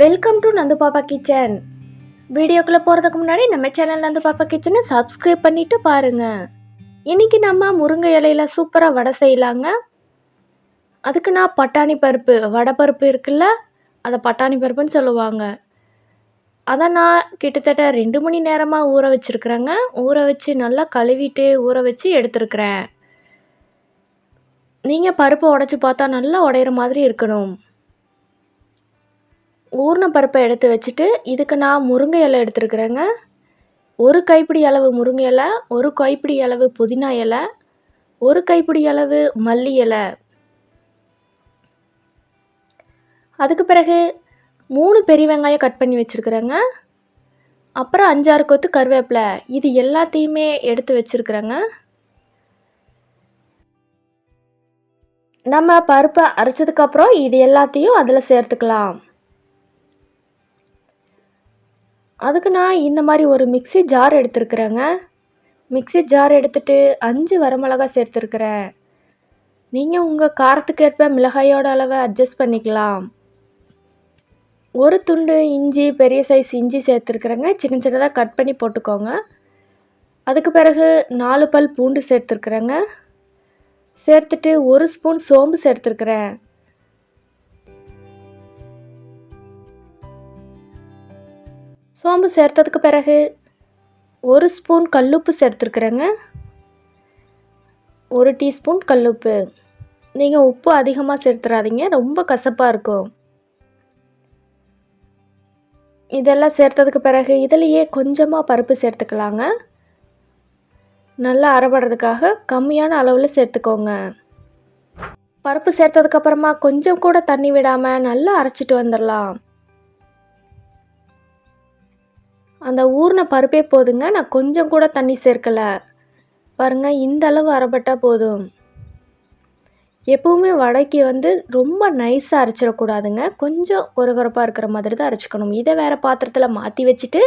Welcome to Nandu பாப்பா kitchen வீடியோக்குள்ளே போகிறதுக்கு முன்னாடி நம்ம சேனல் நந்து பாப்பா கிச்சனை சப்ஸ்கிரைப் பண்ணிவிட்டு பாருங்கள் இன்றைக்கி நம்ம முருங்கை இலையில சூப்பராக வடை செய்யலாங்க. அதுக்கு நான் பட்டாணி பருப்பு வடை பருப்பு இருக்குல்ல அதை பட்டாணி பருப்புன்னு சொல்லுவாங்க. அதை நான் கிட்டத்தட்ட ரெண்டு மணி நேரமாக ஊற வச்சுருக்குறேங்க. ஊற வச்சு நல்லா கழுவிட்டு ஊற வச்சு எடுத்துருக்குறேன். நீங்கள் பருப்பை உடச்சி பார்த்தா நல்லா உடையிற மாதிரி இருக்கணும். ஊறின பருப்பை எடுத்து வச்சுட்டு இதுக்கு நான் முருங்கை இலை எடுத்துருக்குறேங்க. ஒரு கைப்பிடி அளவு முருங்கை இலை ஒரு கைப்பிடி அளவு புதினா இலை ஒரு கைப்பிடி அளவு மல்லி இலை. அதுக்கு பிறகு மூணு பெரிய வெங்காயம் கட் பண்ணி வச்சுருக்குறேங்க. அப்புறம் அஞ்சாறு கொத்து கருவேப்பிலை இது எல்லாத்தையுமே எடுத்து வச்சுருக்குறேங்க. நம்ம பருப்பை அரைச்சதுக்கப்புறம் இது எல்லாத்தையும் அதில் சேர்த்துக்கலாம். அதுக்கு நான் இந்த மாதிரி ஒரு மிக்ஸி ஜார் எடுத்துருக்குறேங்க. மிக்ஸி ஜார் எடுத்துட்டு அஞ்சு வரமிளகா சேர்த்துருக்குறேன். நீங்கள் உங்கள் காரத்துக்கேற்ப மிளகாயோட அளவை அட்ஜஸ்ட் பண்ணிக்கலாம். ஒரு துண்டு இஞ்சி பெரிய சைஸ் இஞ்சி சேர்த்துருக்குறேங்க. சின்ன சின்னதாக கட் பண்ணி போட்டுக்கோங்க. அதுக்கு பிறகு நாலு பல் பூண்டு சேர்த்துருக்குறேங்க. சேர்த்துட்டு ஒரு ஸ்பூன் சோம்பு சேர்த்துருக்குறேன். சோம்பு சேர்த்ததுக்கு பிறகு ஒரு ஸ்பூன் கல்லுப்பு சேர்த்துருக்குறேங்க. ஒரு டீஸ்பூன் கல்லுப்பு. நீங்கள் உப்பு அதிகமாக சேர்த்துறாதீங்க ரொம்ப கசப்பாக இருக்கும். இதெல்லாம் சேர்த்ததுக்கு பிறகு இதிலையே கொஞ்சமாக பருப்பு சேர்த்துக்கலாங்க. நல்லா அரைபடுறதுக்காக கம்மியான அளவில் சேர்த்துக்கோங்க. பருப்பு சேர்த்ததுக்கப்புறமா கொஞ்சம் கூட தண்ணி விடாமல் நல்லா அரைச்சிட்டு வந்துடலாம். அந்த ஊறின பருப்பே போதுங்க நான் கொஞ்சம் கூட தண்ணி சேர்க்கலை. பாருங்கள் இந்த அளவு அரைப்பட்டால் போதும். எப்போவுமே வடைக்கு வந்து ரொம்ப நைஸாக அரைச்சிடக்கூடாதுங்க. கொஞ்சம் குறகுறப்பாக இருக்கிற மாதிரி தான் அரைச்சிக்கணும். இதை வேறு பாத்திரத்தில் மாற்றி வச்சுட்டு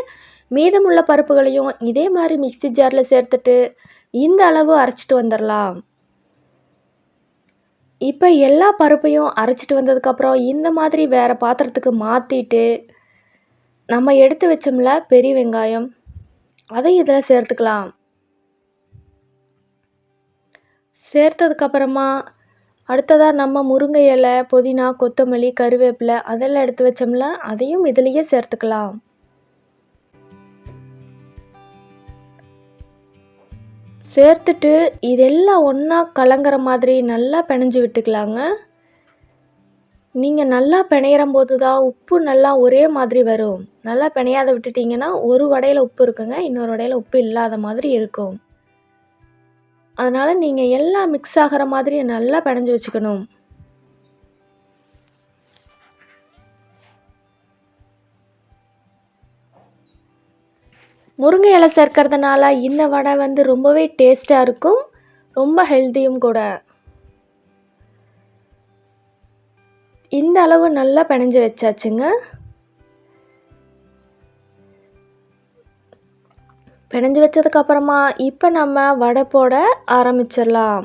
மீதமுள்ள பருப்புகளையும் இதே மாதிரி மிக்ஸி ஜாரில் சேர்த்துட்டு இந்த அளவு அரைச்சிட்டு வந்துடலாம். இப்போ எல்லா பருப்பையும் அரைச்சிட்டு வந்ததுக்கப்புறம் இந்த மாதிரி வேறு பாத்திரத்துக்கு மாற்றிட்டு நம்ம எடுத்து வச்சோம்ல பெரிய வெங்காயம் அதை இதில் சேர்த்துக்கலாம். சேர்த்ததுக்கப்புறமா அடுத்ததாக நம்ம முருங்கை இலை புதினா கொத்தமல்லி கருவேப்பிலை அதெல்லாம் எடுத்து வச்சோம்ல அதையும் இதுலேயே சேர்த்துக்கலாம். சேர்த்துட்டு இதெல்லாம் ஒன்றா கலங்குற மாதிரி நல்லா பிணைஞ்சு விட்டுக்கலாங்க. நீங்கள் நல்லா பிணையிற போது தான் உப்பு நல்லா ஒரே மாதிரி வரும். நல்லா பிணையாத விட்டுட்டிங்கன்னா ஒரு வடையில் உப்பு இருக்குங்க இன்னொரு வடையில் உப்பு இல்லாத மாதிரி இருக்கும். அதனால் நீங்கள் எல்லாம் மிக்ஸ் ஆகிற மாதிரி நல்லா பிணைஞ்சு வச்சுக்கணும். முருங்கை இலை சேர்க்கறதுனால இந்த வடை வந்து ரொம்பவே டேஸ்ட்டாக இருக்கும் ரொம்ப ஹெல்த்தியும் கூட. இந்த அளவு நல்லா பிணைஞ்சு வச்சாச்சுங்க. பிணைஞ்சு வச்சதுக்கப்புறமா இப்போ நம்ம வடை போட ஆரம்பிச்சிடலாம்.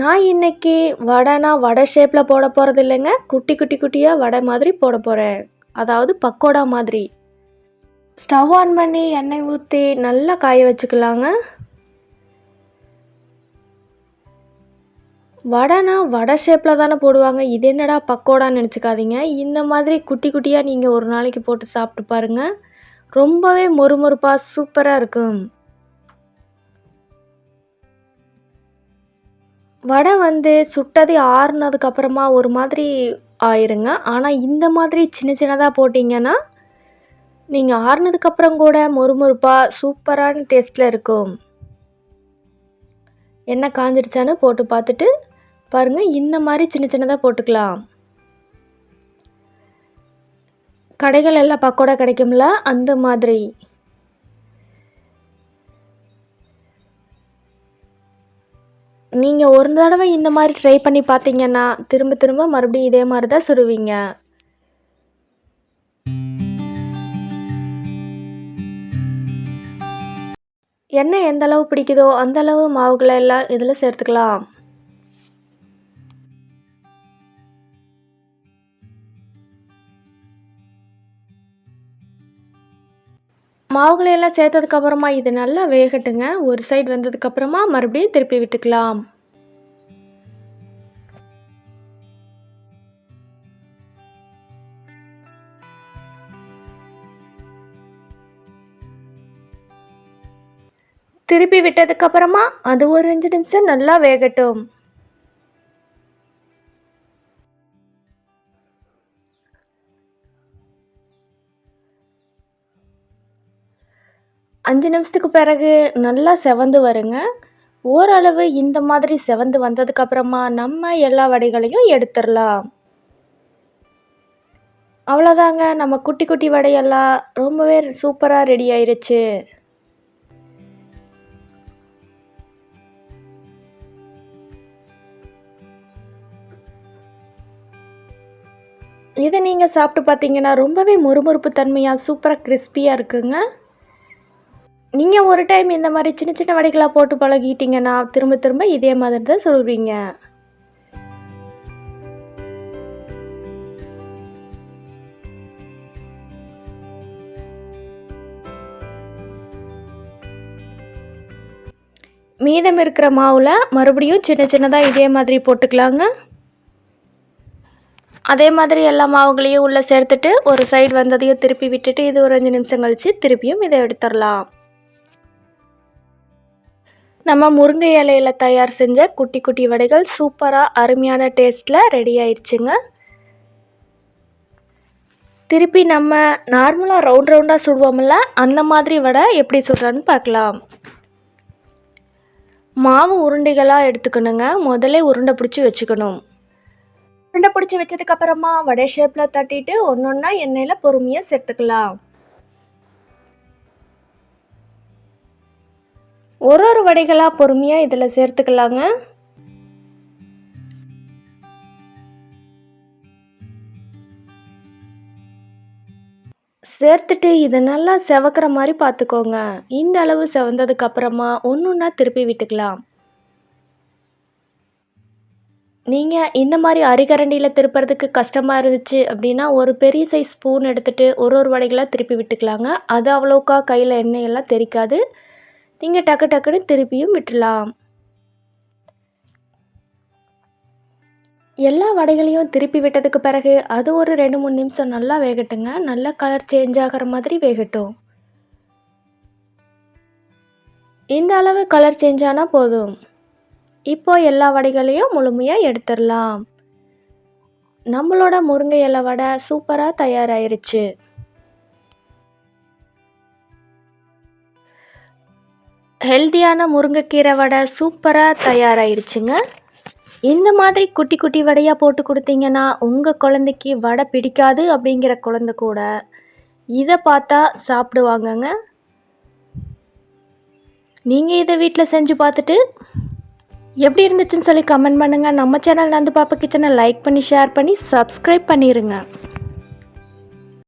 நான் இன்றைக்கி வடைனா வடை ஷேப்பில் போட போகிறது இல்லைங்க. குட்டி குட்டி குட்டியாக வடை மாதிரி போட போகிறேன் அதாவது பக்கோடா மாதிரி. ஸ்டவ் ஆன் பண்ணி எண்ணெய் ஊற்றி நல்லா காய வச்சுக்கலாங்க. வடைனா வடை ஷேப்பில் தானே போடுவாங்க. இது என்னடா பக்கோடான்னு நினச்சிக்காதீங்க. இந்த மாதிரி குட்டி குட்டியாக நீங்கள் ஒரு நாளைக்கு போட்டு சாப்பிட்டு பாருங்கள் ரொம்பவே மொறுமொறுப்பாக சூப்பராக இருக்கும். வடை வந்து சுட்டது ஆறுனதுக்கப்புறமா ஒரு மாதிரி ஆயிருங்க. ஆனால் இந்த மாதிரி சின்ன சின்னதாக போட்டிங்கன்னா நீங்கள் ஆறுனதுக்கப்புறம் கூட மொறுமொறுப்பாக சூப்பரான டேஸ்ட்டில் இருக்கும். என்ன காஞ்சிடுச்சான்னு போட்டு பார்த்துட்டு பாருங்கள் இந்த மாதிரி சின்ன சின்னதாக போட்டுக்கலாம். கடைகள் எல்லாம் பக்கோடா கிடைக்கும்ல அந்த மாதிரி. நீங்கள் ஒரு தடவை இந்த மாதிரி ட்ரை பண்ணி பார்த்தீங்கன்னா திரும்ப திரும்ப மறுபடியும் இதே மாதிரி தான் சுடுவீங்க. எண்ணெய் எந்த அளவு பிடிக்குதோ அந்த அளவு மாவுகளை எல்லாம் இதில் சேர்த்துக்கலாம். மாவுகளை எல்லாம் சேர்த்ததுக்கப்புறமா இது நல்லா வேகட்டுங்க. ஒரு சைடு வந்ததுக்கப்புறமா மறுபடியும் திருப்பி விட்டுக்கலாம். திருப்பி விட்டதுக்கப்புறமா அது ஒரு அஞ்சு நிமிஷம் நல்லா வேகட்டும். அஞ்சு நிமிஷத்துக்கு பிறகு நல்லா செவந்து வருங்க. ஓரளவு இந்த மாதிரி செவந்து வந்ததுக்கப்புறமா நம்ம எல்லா வடைகளையும் எடுத்துடலாம். அவ்வளோதாங்க நம்ம குட்டி குட்டி வடையெல்லாம் ரொம்பவே சூப்பராக ரெடி ஆயிருச்சு. இதை நீங்கள் சாப்பிட்டு பார்த்தீங்கன்னா ரொம்பவே முறுமுறுப்பு தன்மையாக சூப்பராக கிறிஸ்பியாக இருக்குங்க. நீங்கள் ஒரு டைம் இந்த மாதிரி சின்ன சின்ன வடைகளாக போட்டு பழகிட்டீங்கன்னா திரும்ப திரும்ப இதே மாதிரி தான் சொல்வீங்க மீதம் இருக்கிற மாவில் மறுபடியும் சின்ன சின்னதாக இதே மாதிரி போட்டுக்கலாங்க. அதே மாதிரி எல்லா மாவுகளையும் உள்ளே சேர்த்துட்டு ஒரு சைடு வந்ததையும் திருப்பி விட்டுட்டு இது ஒரு அஞ்சு நிமிஷம் கழித்து திருப்பியும் இதை எடுத்துடலாம். நம்ம முருங்கை இலையில் தயார் செஞ்ச குட்டி குட்டி வடைகள் சூப்பராக அருமையான டேஸ்ட்டில் ரெடி ஆயிடுச்சுங்க. திருப்பி நம்ம நார்மலாக ரவுண்ட் ரவுண்டாக சுடுவோம்ல அந்த மாதிரி வடை எப்படி சுடுறான்னு பார்க்கலாம். மாவு உருண்டைகளாக எடுத்துக்கணுங்க. முதல்ல உருண்டை பிடிச்சி வச்சுக்கணும். உருண்டை பிடிச்சி வச்சதுக்கப்புறமா வடை ஷேப்பில் தட்டிட்டு ஒன்று ஒன்றா எண்ணெயில் பொறுமையாக சேர்த்துக்கலாம். ஒரு ஒரு வடைகளாக பொறுமையாக இதில் சேர்த்துக்கலாங்க. சேர்த்துட்டு இதை நல்லா செவக்கிற மாதிரி பார்த்துக்கோங்க. இந்த அளவு செவந்ததுக்கப்புறமா ஒன்று ஒன்றா திருப்பி விட்டுக்கலாம். நீங்கள் இந்த மாதிரி அரிகரண்டியில் திருப்புறதுக்கு கஷ்டமாக இருந்துச்சு அப்படின்னா ஒரு பெரிய சைஸ் ஸ்பூன் எடுத்துகிட்டு ஒரு ஒரு வடைகளாக திருப்பி விட்டுக்கலாங்க. அது அவ்வளோக்கா கையில் எண்ணெயெல்லாம் தெரிக்காது. நீங்கள் டக்கு டக்குன்னு திருப்பியும் விட்டுலாம் எல்லா வடைகளையும் திருப்பி விட்டதுக்கு பிறகு அது ஒரு ரெண்டு மூணு நிமிஷம் நல்லா வேகட்டுங்க. நல்லா கலர் சேஞ்ச் ஆகிற மாதிரி வேகட்டும். இந்த அளவு கலர் சேஞ்ச் ஆனால் போதும். இப்போ எல்லா வடைகளையும் முழுமையாக எடுத்துடலாம். நம்மளோட முருங்கை இலை வடை சூப்பராக தயாராயிருச்சு. ஹெல்த்தியான முருங்கைக்கீரை வடை சூப்பராக தயாராயிருச்சுங்க. இந்த மாதிரி குட்டி குட்டி வடையாக போட்டு கொடுத்தீங்கன்னா உங்கள் குழந்தைக்கு வடை பிடிக்காது அப்படிங்கிற குழந்த கூட இதை பார்த்தா சாப்பிடுவாங்கங்க. நீங்கள் இதை வீட்டில் செஞ்சு பார்த்துட்டு எப்படி இருந்துச்சுன்னு சொல்லி கமெண்ட் பண்ணுங்கள் நம்ம சேனல் வந்து பாப்பா கிச்சனை லைக் பண்ணி ஷேர் பண்ணி சப்ஸ்கிரைப் பண்ணிடுங்க